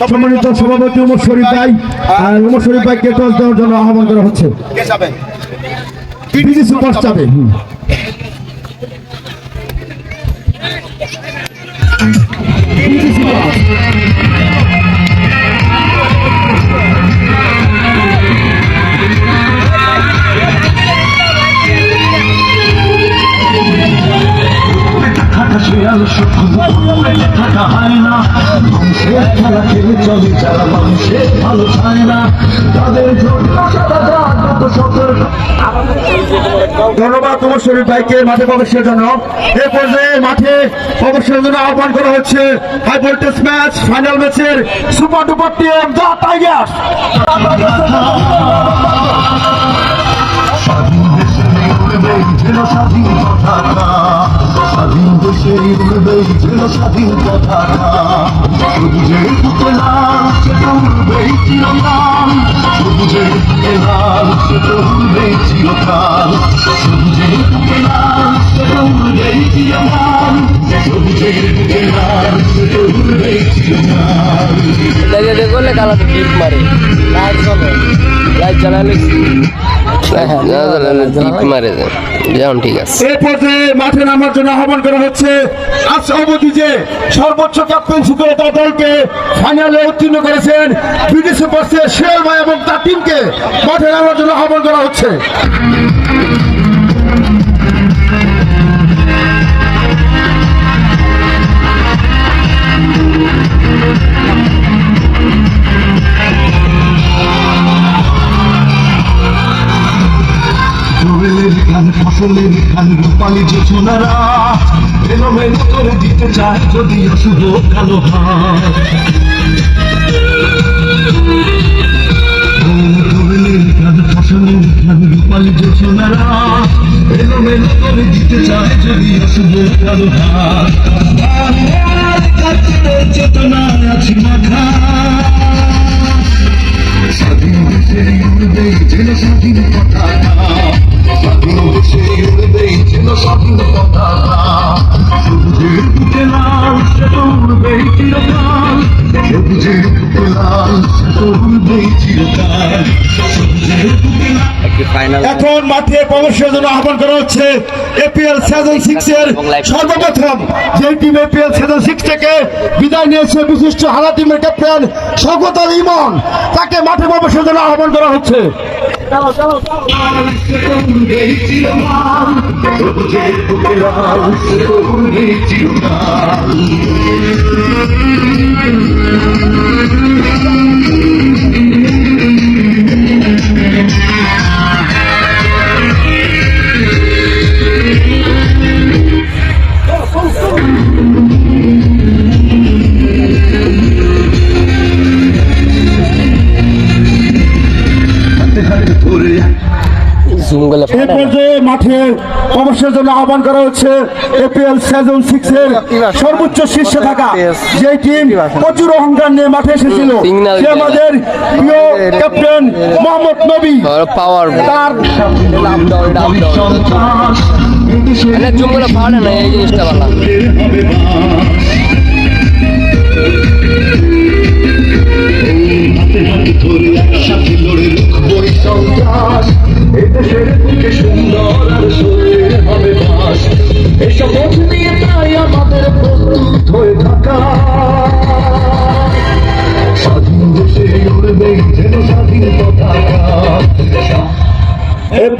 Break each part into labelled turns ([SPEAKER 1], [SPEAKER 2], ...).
[SPEAKER 1] সম্মানিত সভাপতি উমর শরীফ ভাই আর উমর শরীফ ভাইকে টস দেওয়ার জন্য আহ্বান করা হচ্ছে। পিডিসি সুপার চাবে ধন্যবাদ তোমার শরীর ভাইকে মাঠে প্রবেশের জন্য। এ পর্যায়ে মাঠে প্রবেশের জন্য আহ্বান করা হচ্ছে হাই ভোল্টেজ ম্যাচ ফাইনাল ম্যাচের super duper team the tigers
[SPEAKER 2] স্বাধীন দেশে স্বাধীন পতাকা স্বাধীন দেশে উড়বে যেন স্বাধীন পতাকা সবুজের লাল সেটা উড়বে চিরকাল সবুজের লাল সেটা উড়বে চিরকাল সবুজের লাল সেটা উড়বে চিরকাল সবুজের লাল সেটা উড়বে চিরকাল
[SPEAKER 3] দেখে করলে কালাতে টিপ মারে লাইট জ্বলে লাইট জ্বালালে টিপ মারে যেমন ঠিক আছে।
[SPEAKER 1] এ পর্যায়ে মাঠে নামার জন্য আহ্বান করা হচ্ছে আজ অবধি যে সর্বোচ্চ ক্যাপ্টেন্সি করে তার দলকে ফাইনালে উত্তীর্ণ করেছেন বিদেশ সুপারসে শেয়াল ভাই এবং তার টিমকে মাঠে নামার জন্য আহ্বান করা হচ্ছে।
[SPEAKER 2] গান ফসলের গান রূপালি যোজনারা এলোমেলো করে দিতে চায় যদি অশুভ কালো ফসলের গান রূপালি যোজনারা এলোমেলো করে দিতে চায় যদি অশুভ কালো হাত চেতনায় আছি মাথা
[SPEAKER 1] এখন মাঠে প্রবেশের জন্য আহ্বান করা হচ্ছে এপিএল সিজন সিক্স এর সর্বপ্রথম। যে টিম এপিএল সিজন সিক্স থেকে বিদায় নিয়েছে বিশিষ্ট হারা টিমের ক্যাপ্টেন আলী ইমন। তাকে মাঠে প্রবেশের জন্য আহ্বান করা হচ্ছে।
[SPEAKER 2] Thank চিরকাল
[SPEAKER 1] প্রবেশের জন্য আহ্বান করা হচ্ছে এপিএল সিজন সিক্স এর সর্বোচ্চ শীর্ষে থাকা যে টিম প্রচুর অহংকার নিয়ে মাঠে এসেছিল সে আমাদের প্রিয় ক্যাপ্টেন মোহাম্মদ নবী।
[SPEAKER 3] পাওয়ার
[SPEAKER 1] তার
[SPEAKER 3] জুম করলে ফাটে না এই জিনিসটা ভালো
[SPEAKER 2] হবে হাতে হাতে ধরে একসাথে লড়ে রুখবই সন্ত্রাস এদেশের বুকে সুন্দর আর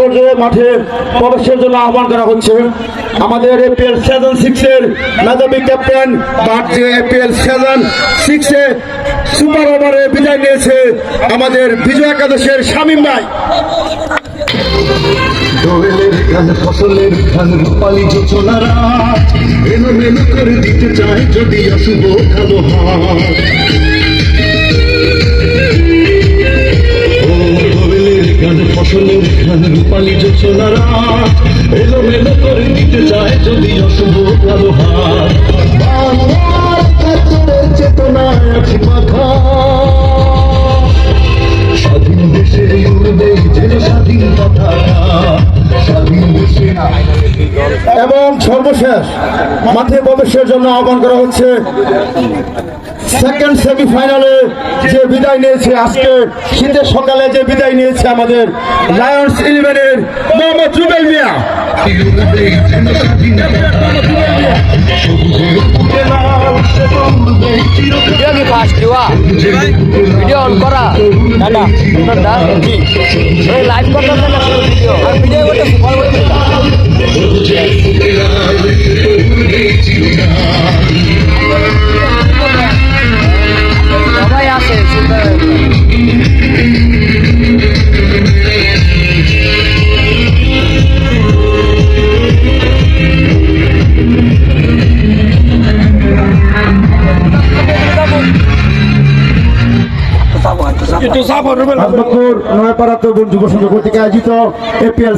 [SPEAKER 1] পর্যায়ে মাঠে প্রবেশের জন্য আহ্বান করা হচ্ছে। আমাদের এপিএল সিজন সিক্স এর মেধাবী ক্যাপ্টেন তার যে এপিএল সিজন সিক্স এ সুপার ওভারে বিদায় নিয়েছে আমাদের বিজয় একাদশের শামীম ভাই।
[SPEAKER 2] ফসলের গান, রূপালি যোচনারা এলো মেলো করে দিতে চায় যদি অশুভ কালো হাত দোয়েলের গান ফসলের গান রূপালি যোচনারা এলো মেলো করে দিতে চায় যদি অশুভ
[SPEAKER 1] এবং সর্বশেষ মাঠে প্রবেশের জন্য আহ্বান করা হচ্ছে। সেকেন্ড সেমিফাইনালে যে বিদায় নিয়েছে আজকে শীতের সকালে যে বিদায় নিয়েছে আমাদের লায়ন্স ইলেভেনের মোহাম্মদ রুবেল মিয়া।
[SPEAKER 3] ভিডিও কি ফার্স্ট দিওয়া ভিডিও অন করা দাদা দাদা লাইভ করতে না ভিডিও আর ভিডিও করতে কল করতে সবাই
[SPEAKER 1] নয়পাড়া যুব আয়োজিত এপিএল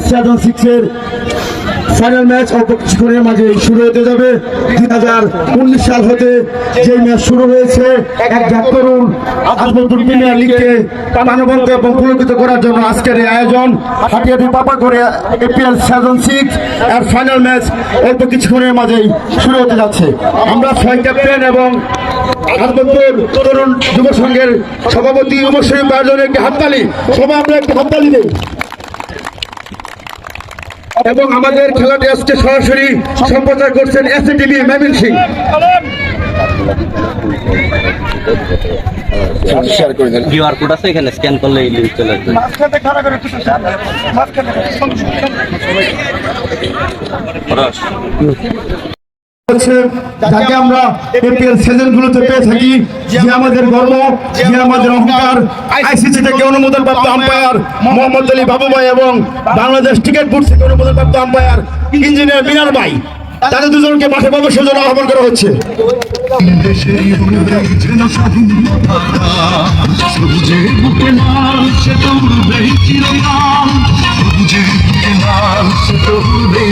[SPEAKER 1] ফাইনাল ম্যাচ অল্প শুরু হতে যাবে। হাজার উনিশ সাল ম্যাচ শুরু হয়েছে এক তরুণ এবং পুলকিত করার জন্য আজকের এই আয়োজন। করে এপিএল ফাইনাল ম্যাচ অল্প কিছুক্ষণের মাঝেই শুরু হতে যাচ্ছে। আমরা ছয় ক্যাপ্টেন এবং আজমতুল তরুণ যুব সংঘের সভাপতি অবশ্যই পাঁচজন একটি হাততালি। সবাই আমরা একটি হাততালি দিই। এবং আমাদের খেলাটি আজকে সরাসরি সম্প্রচার করছেন এসএ টিভি মেমিন সিং
[SPEAKER 4] কিউআর কোড আছে এখানে স্ক্যান করলে এই লিঙ্ক চলে আসবে। খরচ।
[SPEAKER 1] হচ্ছে যাকে আমরা এপিএল সিজন গুলোতে পেয়ে থাকি, যে আমাদের গর্ব, যে আমাদের অহংকার আইসিসি থেকে অনুমোদন প্রাপ্ত আম্পায়ার মোহাম্মদ আলী বাবু ভাই এবং বাংলাদেশ টিকেট বোর্ড থেকে অনুমোদন প্রাপ্ত আম্পায়ার ইঞ্জিনিয়ার মিনার ভাই। তাদের দুজনকে মাঠে প্রবেশের জন্য আহ্বান করা হচ্ছে।
[SPEAKER 2] উড়বেই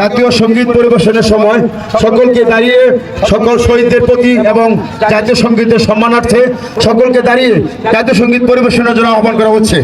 [SPEAKER 1] জাতীয় সংগীত পরিবেশনের সময় সকলকে দাঁড়িয়ে সকল শহীদদের প্রতি এবং জাতীয় সঙ্গীতের সম্মানার্থে সকলকে দাঁড়িয়ে জাতীয় সংগীত পরিবেশনের জন্য আহ্বান করা হচ্ছে।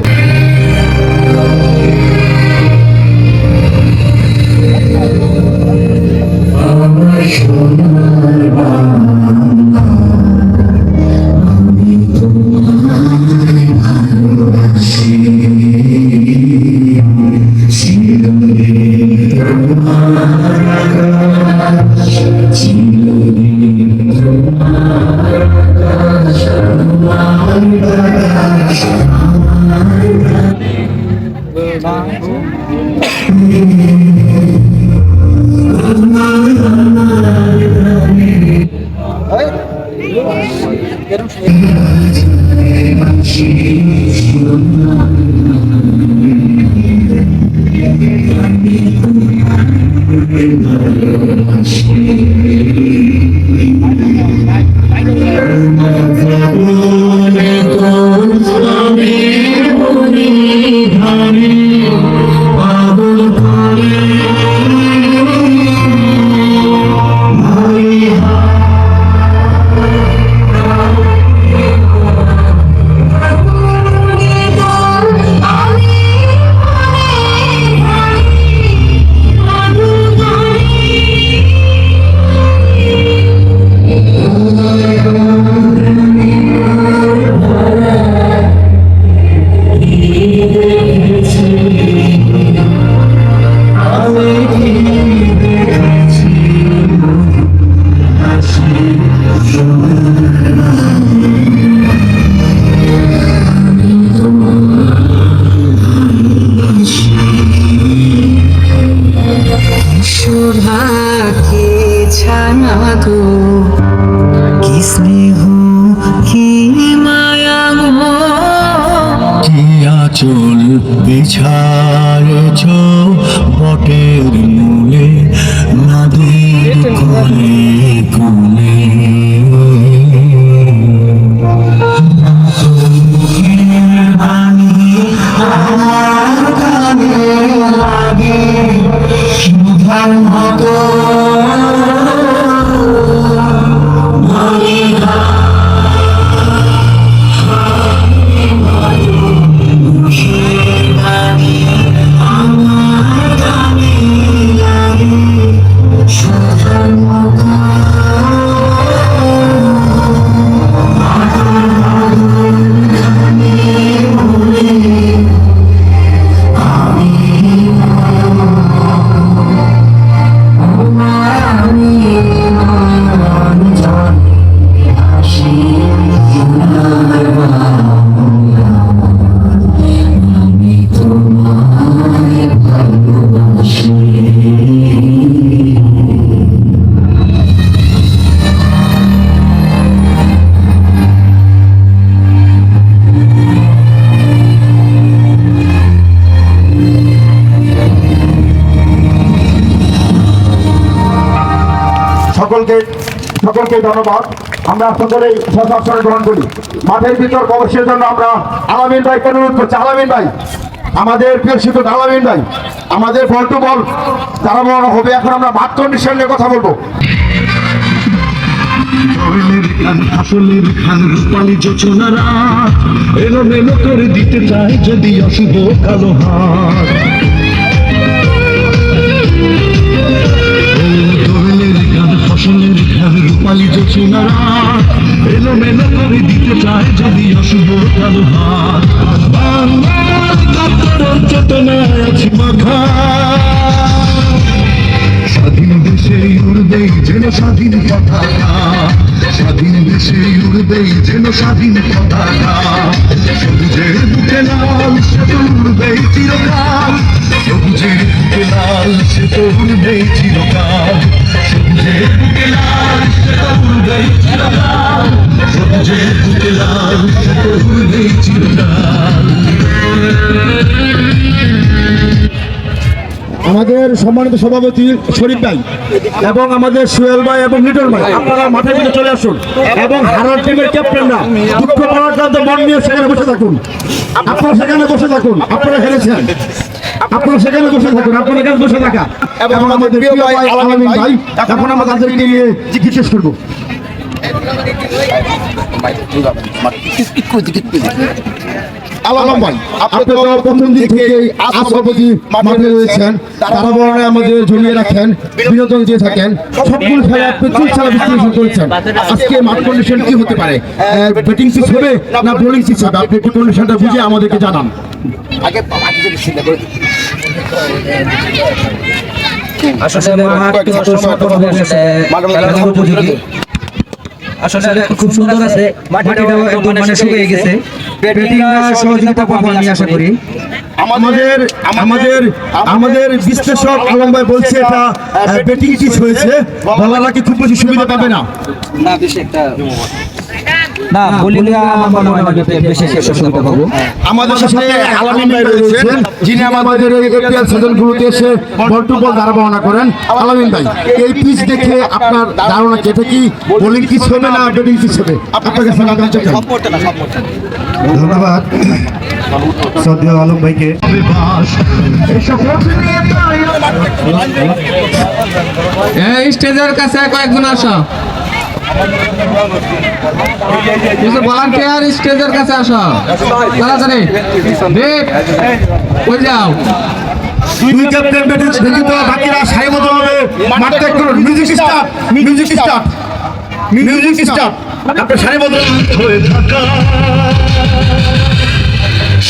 [SPEAKER 2] 来来来来来来来来
[SPEAKER 1] সকলকে সকলকে ধন্যবাদ। আমরা সকলেই সশাসনে গ্রহণ করি। মাঠের ভিতর প্রবেশের জন্য আমরা আলামিন ভাইকে অনুরোধ করছি। আলামিন ভাই, আমাদের প্রিয় শিক্ষক আলামিন ভাই, আমাদের বল টু বল তারা বড় হবে, এখন আমরা মাঠ কন্ডিশন নিয়ে কথা বলব।
[SPEAKER 2] এলো মেলো করে দিতে চায় যদি অশুভ কালো হাত খান ফসলের খান রূপালি রাত এলো মেলো করে দিতে চায় যদি অশুভ কালো হাত বাংলার কাপড়ের চেতনায় আছি মাখা। স্বাধীন দেশে উড়বেই যেন স্বাধীন পতাকা। স্বাধীন দেশে উড়বেই যেন স্বাধীন পতাকা। সবুজের বুকে লাল সে উড়বেই চিরকাল। সবুজের বুকে লাল, সে তো উড়বেই চিরকাল। বুকে লাল, সে তো উড়বেই চিরকাল। বুকে লাল, সে তো উড়বেই চিরকাল।
[SPEAKER 1] আমাদের সম্মানিত সভাপতি শরীফ ভাই এবং আমাদের সোহেল ভাই এবং লিটন ভাই, আপনারা মাঠের ভিতরে চলে আসুন। এবং হারার টিমের ক্যাপ্টেনরা, দুঃখ পরাক্রান্ত মন নিয়ে সেখানে বসে থাকুন। আপনারা সেখানে বসে থাকুন, আপনারা হেরেছেন। আপনারা সেখানে বসে থাকুন আপনারা এখানে বসে থাকা। এবং আমাদের প্রিয় ভাই আলামিন ভাই এখন আমরা তাদেরকে নিয়ে জিজ্ঞেস করব। আলম ভাই আপনি তো প্রথম দিক থেকে সভাপতি মাঠে রয়েছেন। তারা বরণে আমাদের জমিয়ে রাখেন বিনোদন দিয়ে থাকেন। সবগুলো খেলা আপনি বিশ্লেষণ করেছেন। আজকে মাঠ কন্ডিশন কি হতে পারে? ব্যাটিং পিচ হবে না বোলিং পিচ হবে? আপনি একটু কন্ডিশনটা বুঝে আমাদেরকে জানান।
[SPEAKER 3] আসলে মাঠ সম্পূর্ণভাবে আসলে খেলার উপযোগী। আসলে খুব সুন্দর আছে। মাটিটাও একদম মানে শুকিয়ে গেছে। ব্যাটিংরা সহযোগিতা পাবো আমি আশা করি।
[SPEAKER 1] আমাদের আমাদের আমাদের বিশ্লেষক আলম ভাই বলছে এটা ব্যাটিং পিচ হয়েছে। বলাররা কি খুব বেশি সুবিধা পাবে না।
[SPEAKER 3] না বেশি একটা না বোলিং আমার মনে হয় বেশি সুবিধা পাবো।
[SPEAKER 1] আমাদের সাথে আলামিন ভাই রয়েছেন যিনি আমাদের এই এপিএল এসে বল টু বল ধারণা করেন আলামিন ভাই এই পিচ দেখে আপনার ধারণা কি এটা কি বোলিং পিচ হবে না ব্যাটিং পিচ হবে জানতে চাই ধন্যবাদ। সদ্য আলম ভাইকে।
[SPEAKER 5] এই স্টেজের কাছে কয়েকজন আসো। কিছু ভলান্টিয়ার স্টেজের কাছে আসো। তাড়াতাড়ি। দেব ওই যাও?
[SPEAKER 1] দুই captain music start music music start আপনার সারি
[SPEAKER 2] হয়ে থাকা।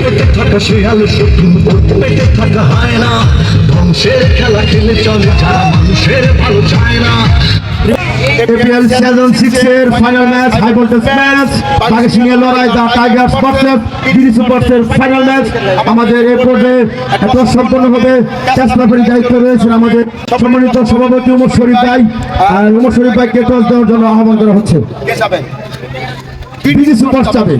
[SPEAKER 2] পেটে থাকা শেয়াল শত্রু পেটে থাকা হয় না ধ্বংসের খেলা খেলে চলে যারা মানুষের ভালো চায় না।
[SPEAKER 1] এপিএল সিজন সিক্স এর final match high voltage match বাঘের লড়াই দা সুপারসের ফাইনাল ম্যাচ আমাদের এই পর্যায়ে এত সম্পন্ন হবে চেষ্টাপরি দায়িত্ব রয়েছেন আমাদের সম্মানিত সভাপতি উমর শরীফ ভাই। আর উমর শরীফ ভাইকে টস দেওয়ার জন্য আহ্বান করা হচ্ছে। দিল্লি সুপার যাবে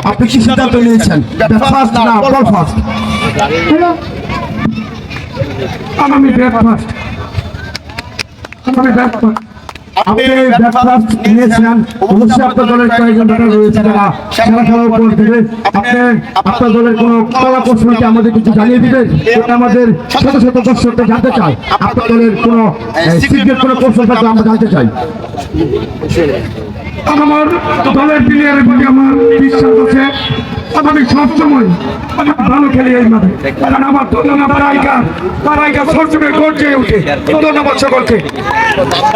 [SPEAKER 1] আপনি কি সিদ্ধান্ত নিয়েছেন?
[SPEAKER 5] আমি ব্যাট আমি ব্যাট
[SPEAKER 1] আপনি ব্যাকফাস্ট নিয়েছেন অবশ্যই আপনার দলের কয়েকজন ব্যাটার রয়েছে যারা খেলা উপর দেবে আপনি আপনার দলের কোনো কলা কৌশল আমাদের কিছু জানিয়ে দিবেন এটা আমাদের শত শত দর্শকরা জানতে চায়। আপনার দলের কোনো সিক্রেট কোনো কৌশল থাকলে আমরা জানতে চাই।
[SPEAKER 5] আমার দলের প্লেয়ারের প্রতি আমার বিশ্বাস আছে। আমি সবসময় আমি ভালো খেলি এই মাঠে। কারণ আমার তুলনা বারাইকা বারাইকা সবসময় গর্জে উঠে। ধন্যবাদ সকলকে।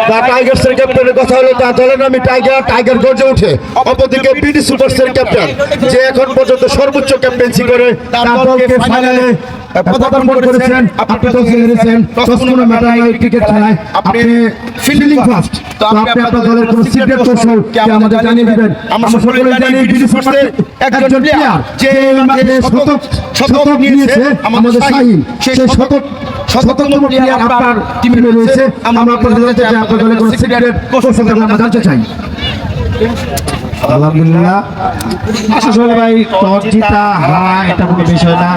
[SPEAKER 1] তার টাইগার্সের ক্যাপ্টেনের কথা হলো তার দলের নামে টাইগার টাইগার গর্জে ওঠে অপরদিকে বিডি সুপারসের ক্যাপ্টেন যে এখন পর্যন্ত সর্বোচ্চ ক্যাপ্টেন্সি করে তার দলকে ফাইনালে পদার্পণ করেছেন। আপনি তো ক্রিকেট খেলায় আপনি ফিল্ডিং ফার্স্ট তো আপনি আপনার দলের কোন সিক্রেট কৌশল কি আমাদের জানিয়ে দিবেন? আমরা সকলে জানি বিডি সুপারসের একজন প্লেয়ার যে শতক শতক নিয়েছে আমাদের শাহিন সেই শতক শতকতম প্লেয়ার আপনার টিমে রয়েছে। আমরা আপনাদের কাছে আপনার দলের কোন কৌশল আমরা জানতে চাই। আলহামদুলিল্লাহ। আসলে ভাই টস জিতা। হারা এটা কোনো বিষয় না।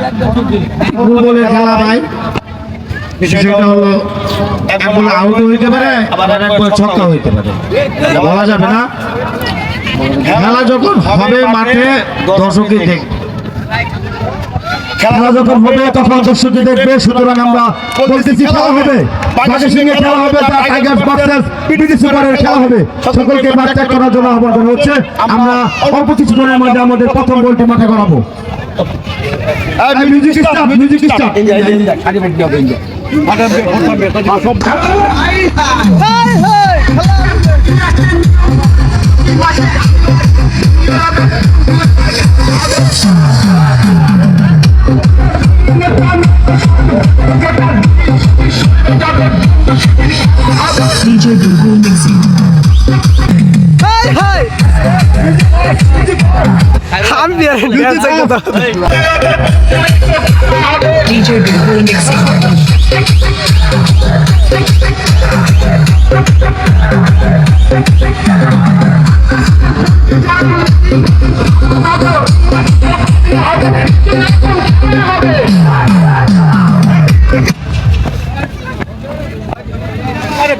[SPEAKER 1] ফুটবলের খেলা ভাই। বিষয়টা হলো এক বলে আউট হইতে পারে আবার এক বলে ছক্কা হইতে পারে। বলা যাবে না? খেলা যখন হবে মাঠে দর্শকই দেখবে। খেলা যখন হবে তখন দর্শকই দেখবে সুতরাং আমরা বলতেছি খেলা হবে। সঙ্গে খেলা হবে তার পিটিসি সুপারের খেলা হবে। সকলকে ত্যাগ করার জন্য আহ্বান করা হচ্ছে। আমরা অল্প কিছুক্ষণের মধ্যে আমাদের প্রথম বলটি মাঠে করাবো music start music
[SPEAKER 6] DJ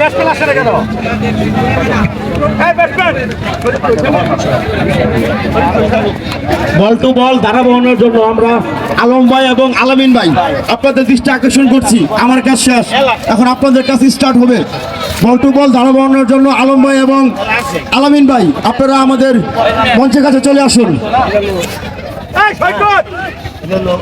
[SPEAKER 6] Google Mixing.
[SPEAKER 1] Ball to ball ধারা বহনের জন্য আমরা আলম ভাই এবং আলামিন ভাই আপনাদের দৃষ্টি আকর্ষণ করছি। আমার কাজ শেষ। এখন আপনাদের কাছে স্টার্ট হবে। বল টু বল ধারা বহনের জন্য আলম ভাই এবং আলামিন ভাই আপনারা আমাদের মঞ্চের কাছে চলে আসুন। বিনোদন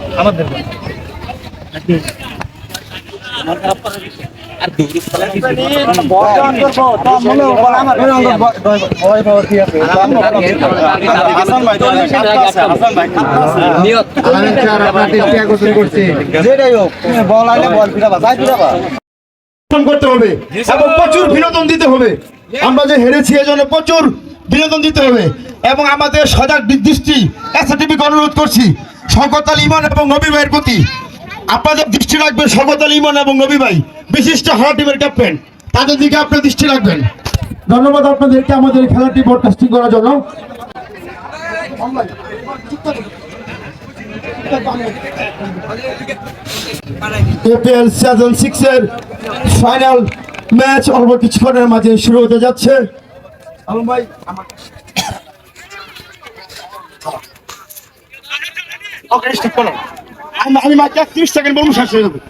[SPEAKER 1] করতে হবে এবং প্রচুর বিনোদন দিতে হবে আমরা যে হেরেছি এজন্য প্রচুর বিনোদন দিতে হবে এবং আমাদের সজাগ দৃষ্টি এসএটিভিকে অনুরোধ করছি শওকত আলী ইমান এবং নবী ভাইয়ের প্রতি আপনাদের দৃষ্টি রাখবেন শওকত আলী ইমান এবং নবী ভাই বিশিষ্ট হারা টিমের ক্যাপ্টেন তাদের দিকে আপনার দৃষ্টি রাখবেন। ধন্যবাদ আপনাদেরকে আমাদের খেলাটি ব্রডকাস্টিং করার জন্য। এপিএল সিজন সিক্স এর ফাইনাল ম্যাচ অল্প কিছুক্ষণের মাঝে শুরু হতে যাচ্ছে। আলম ভাই আমি মাত্র তিরিশ সেকেন্ড বলব শেষ হয়ে যাবে।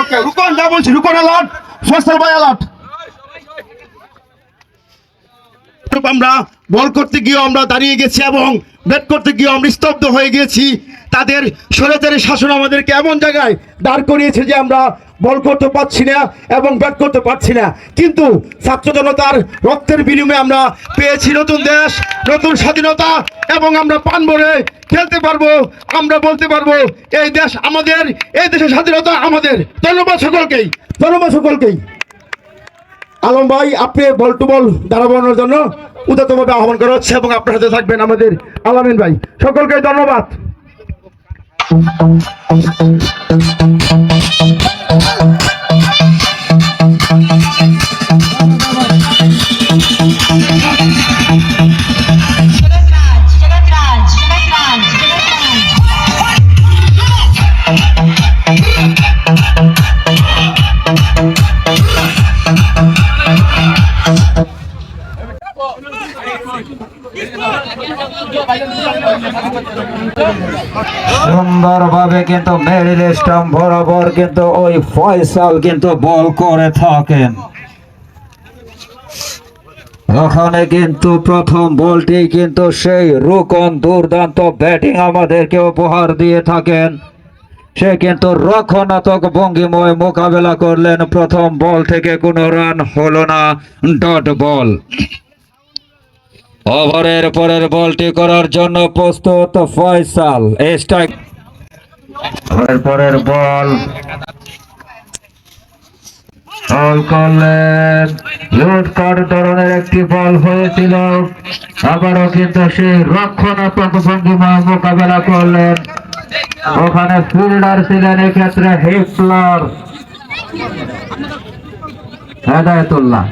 [SPEAKER 1] ওকে রুকন যা বলছি রুকন অ্যালার্ট ফসল ভাই অ্যালার্ট আমরা বল করতে গিয়ে আমরা দাঁড়িয়ে গেছি এবং ব্যাট করতে গিয়ে আমরা স্তব্ধ হয়ে গেছি। তাদের সরেতারের শাসন আমাদেরকে এমন জায়গায় দাঁড় করিয়েছে যে আমরা বল করতে পারছি না এবং ব্যাট করতে পারছি না। কিন্তু ছাত্র জনতার রক্তের বিনিময়ে আমরা পেয়েছি নতুন দেশ, নতুন স্বাধীনতা এবং আমরা পান ভরে খেলতে পারব, আমরা বলতে পারব, এই দেশ আমাদের, এই দেশের স্বাধীনতা আমাদের। ধন্যবাদ সকলকেই ধন্যবাদ সকলকেই। আলম ভাই, আপনি বল টু বল দাঁড়াবানোর জন্য উদারতভাবে আহ্বান করা হচ্ছে এবং আপনার সাথে থাকবেন আমাদের আলামিন ভাই। সকলকে ধন্যবাদ।
[SPEAKER 7] Thank you.
[SPEAKER 3] সুন্দরভাবে কিন্তু মেরিল স্টাম্প বরাবর কিন্তু ওই ফয়সাল কিন্তু বল করে থাকেন। ওখানে কিন্তু প্রথম বলটি কিন্তু সেই রুকন দুর্দান্ত ব্যাটিং আমাদেরকে উপহার দিয়ে থাকেন। সে কিন্তু রক্ষণাত্মক ভঙ্গিময় মোকাবেলা করলেন, প্রথম বল থেকে কোনো রান হলো না, ডট বল। ওভারের পরের বলটি করার জন্য প্রস্তুত ফয়সাল স্ট্রাইক বল। একটি বল হয়েছিল। আবারও কিন্তু সে রক্ষণাত্মক ভঙ্গিমা মোকাবেলা করলেন। ওখানে ফিল্ডার ছিলেন এক্ষেত্রে হেদায়তুল্লাহ।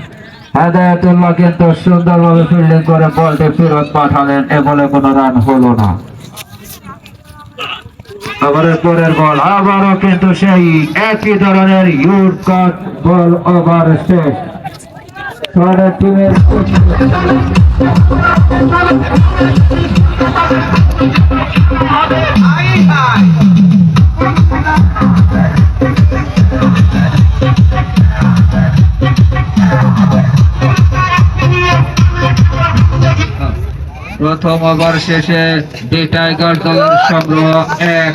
[SPEAKER 3] হেদায়তুল্লাহ কিন্তু সুন্দরভাবে ফিল্ডিং করে বলটি ফেরত পাঠালেন, এ বলে কোনো রান হলো না। ওভারের পরের বল, আবারও কিন্তু সেই একই ধরনের ইউর কাট বল ওভার শেষ। প্রথম ওভার শেষে ডি টাইগার দলের সংগ্রহ এক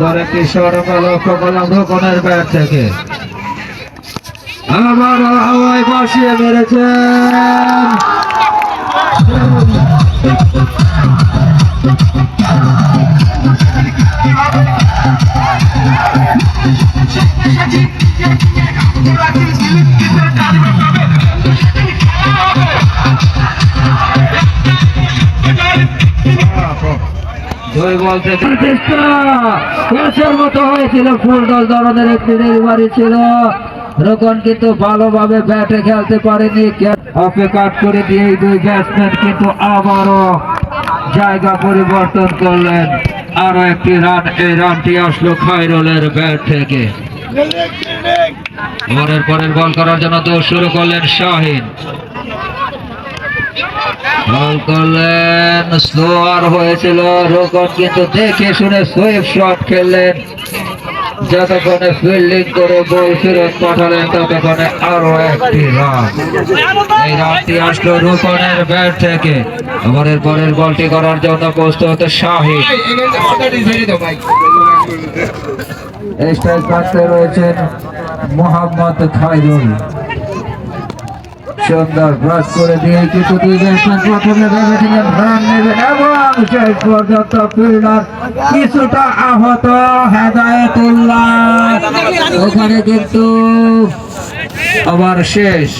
[SPEAKER 3] উদার কিশোর লক্ষ্য করলাম রোকনের ব্যাট থেকে। আবার হাওয়ায় বসিয়ে মেরেছেন জয় বল থেকে চেষ্টা ক্যাচের মতো হয়েছিল ফুল দল ধরনের একটি ডেলিভারি ছিল। রোকন কিন্তু ভালোভাবে ব্যাটে খেলতে পারেনি। অপেক্ষা করে দিয়ে এই দুই ব্যাটসম্যান কিন্তু আবারও জায়গা পরিবর্তন করলেন। আরও একটি রান এই রানটি আসলো খাইরুলের ব্যাট থেকে। ওভারের পরের বল করার জন্য দৌড় শুরু করলেন শাহিন। বল করলেন স্লোয়ার হয়েছিল রোকন কিন্তু দেখে শুনে সুইপ শট খেললেন। যতক্ষণে ফিল্ডিং করে বল ফেরত পাঠালেন, ততক্ষণে আরও একটি রান। এই রানটি আসলো রোকনের ব্যাট থেকে। ওভারের পরের বলটি করার জন্য প্রস্তুত শাহিদ স্ট্রাইক প্রান্তে রয়েছেন মোহাম্মদ খাইরুল সুন্দর ব্রাশ করে দিয়ে কিন্তু দুইজন এবং শেষ পর্যন্ত ফিল্ডার কিছুটা আহত হেদায়তুল্লাহ। ওখানে কিন্তু আবার শেষ।